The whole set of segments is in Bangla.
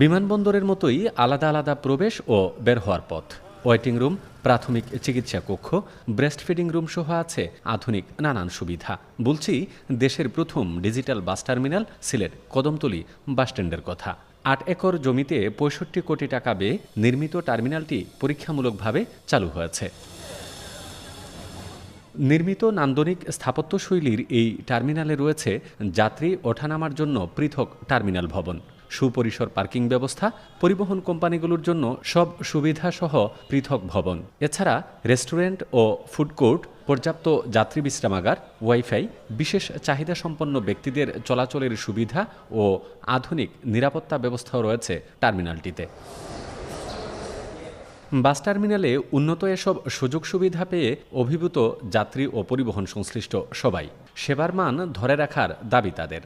বিমানবন্দরের মতোই আলাদা আলাদা প্রবেশ ও বের হওয়ার পথ। ওয়েটিং রুম, প্রাথমিক চিকিৎসা কক্ষ, ব্রেস্ট ফিডিং রুম সহ আছে আধুনিক নানান সুবিধা। বলছি, দেশের প্রথম digital bus terminal Sylhet Kadamtali বাসস্ট্যান্ডের কথা। আট একর জমিতে পঁয়ষট্টি কোটি টাকা ব্যয়ে নির্মিত টার্মিনালটি পরীক্ষামূলকভাবে চালু হয়েছে। নির্মিত নান্দনিক স্থাপত্যশৈলীর এই টার্মিনালে রয়েছে যাত্রী ওঠানামার জন্য পৃথক টার্মিনাল ভবন। সুপরিসর পার্কিং ব্যবস্থা, পরিবহন কোম্পানিগুলোর জন্য সব সুবিধাসহ পৃথক ভবন। এছাড়া রেস্টুরেন্ট ও ফুড কোর্ট, পর্যাপ্ত যাত্রী বিশ্রামাগার, ওয়াইফাই, বিশেষ চাহিদা সম্পন্ন ব্যক্তিদের চলাচলের সুবিধা ও আধুনিক নিরাপত্তা ব্যবস্থাও রয়েছে টার্মিনালটিতে। বাস টার্মিনালে উন্নত এসব সুযোগ সুবিধা পেয়ে অভিভূত যাত্রী ও পরিবহন সংশ্লিষ্ট সবাই। সেবার মান ধরে রাখার দাবি তাদের।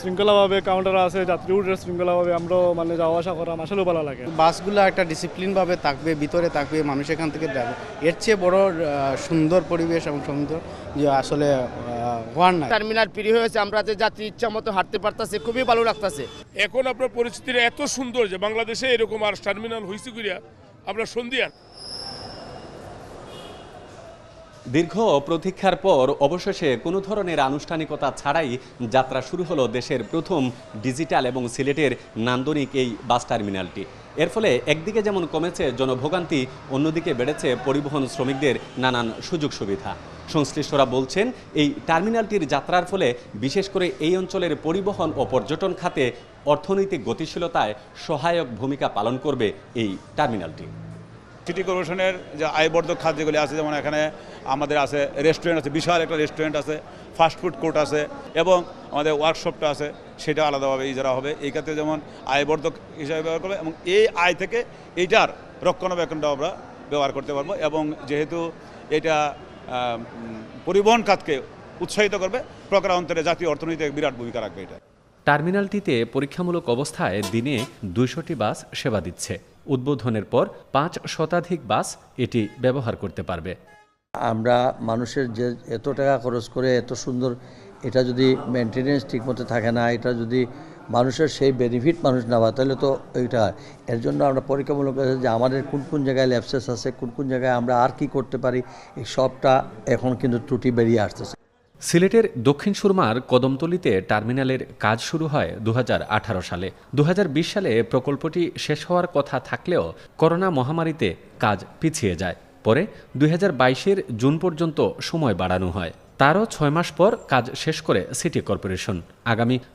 শৃঙ্খলাভাবে কাউন্টার আছে যাত্রী উঠে শৃঙ্খলাভাবে আমরাও মানে যাওয়া আসা করা আসলেও ভালো লাগে। বাসগুলো একটা ডিসিপ্লিনভাবে থাকবে ভিতরে থাকবে মানুষ এখান থেকে যাবে। এর চেয়ে বড় সুন্দর পরিবেশ এবং সুন্দর যে আসলে হওয়ার নাই। টার্মিনাল ফ্রি হয়েছে আমরা যে যাত্রী ইচ্ছা মতো হাঁটতে পারতাছি খুবই ভালো লাগতাছে। এখন আপনার পরিস্থিতিটা এত সুন্দর যে বাংলাদেশে এরকম আর টার্মিনাল হয়েছে করিয়া আমরা সন্ধিয়ান দীর্ঘ প্রতীক্ষার পর অবশেষে কোনো ধরনের আনুষ্ঠানিকতা ছাড়াই যাত্রা শুরু হলো দেশের প্রথম ডিজিটাল এবং সিলেটের নান্দনিক এই বাস টার্মিনালটি। এর ফলে একদিকে যেমন কমেছে জনভোগান্তি, অন্যদিকে বেড়েছে পরিবহন শ্রমিকদের নানান সুযোগ সুবিধা সংশ্লিষ্টরা বলছেন, এই টার্মিনালটির যাত্রার ফলে বিশেষ করে এই অঞ্চলের পরিবহন ও পর্যটন খাতে অর্থনৈতিক গতিশীলতায় সহায়ক ভূমিকা পালন করবে এই টার্মিনালটি। সিটি কর্পোরেশনের যে আয়বর্ধক খাত যেগুলি আছে, যেমন এখানে আমাদের আছে রেস্টুরেন্ট আছে, বিশাল একটা রেস্টুরেন্ট আছে ফাস্টফুড কোর্ট আছে এবং আমাদের ওয়ার্কশপটা আছে, সেটা আলাদাভাবে ইজারা হবে। এই ক্ষেত্রে যেমন আয়বর্ধক হিসাবে ব্যবহার করবে এবং এই আয় থেকে এইটার রক্ষণাবেক্ষণটা আমরা ব্যবহার করতে পারব এবং যেহেতু এটা পরিবহন খাতকে উৎসাহিত করবে, প্রকার অন্তরে জাতীয় অর্থনীতিতে বিরাট ভূমিকা রাখবে এটা। টার্মিনালটিতে পরীক্ষামূলক অবস্থায় দিনে দুইশোটি বাস সেবা দিচ্ছে। উদ্বোধনের পর পাঁচ শতাধিক বাস এটি ব্যবহার করতে পারবে। আমরা মানুষের যে এত টাকা খরচ করে এত সুন্দর, এটা যদি মেনটেনেন্স ঠিকমতো থাকে না, এটা যদি মানুষের সেই বেনিফিট মানুষ না পায় তাহলে তো এইটা। এর জন্য আমরা পরীক্ষামূলক যে আমাদের কোন কোন জায়গায় ল্যাপসেস আছে, কোন কোন জায়গায় আমরা আর কি করতে পারি, এই সবটা এখন কিন্তু ত্রুটি বেরিয়ে আসতেছে। সিলেটের দক্ষিণ সুরমার কদমতলিতে টার্মিনালের কাজ শুরু হয় দু হাজার আঠারো সালে। দু হাজার বিশ সালে প্রকল্পটি শেষ হওয়ার কথা থাকলেও করোনা মহামারীতে কাজ পিছিয়ে যায়। পরে দুই বাইশের জুন পর্যন্ত সময় বাড়ানো হয়। তারও ছয় মাস পর কাজ শেষ করে সিটি কর্পোরেশন। আগামী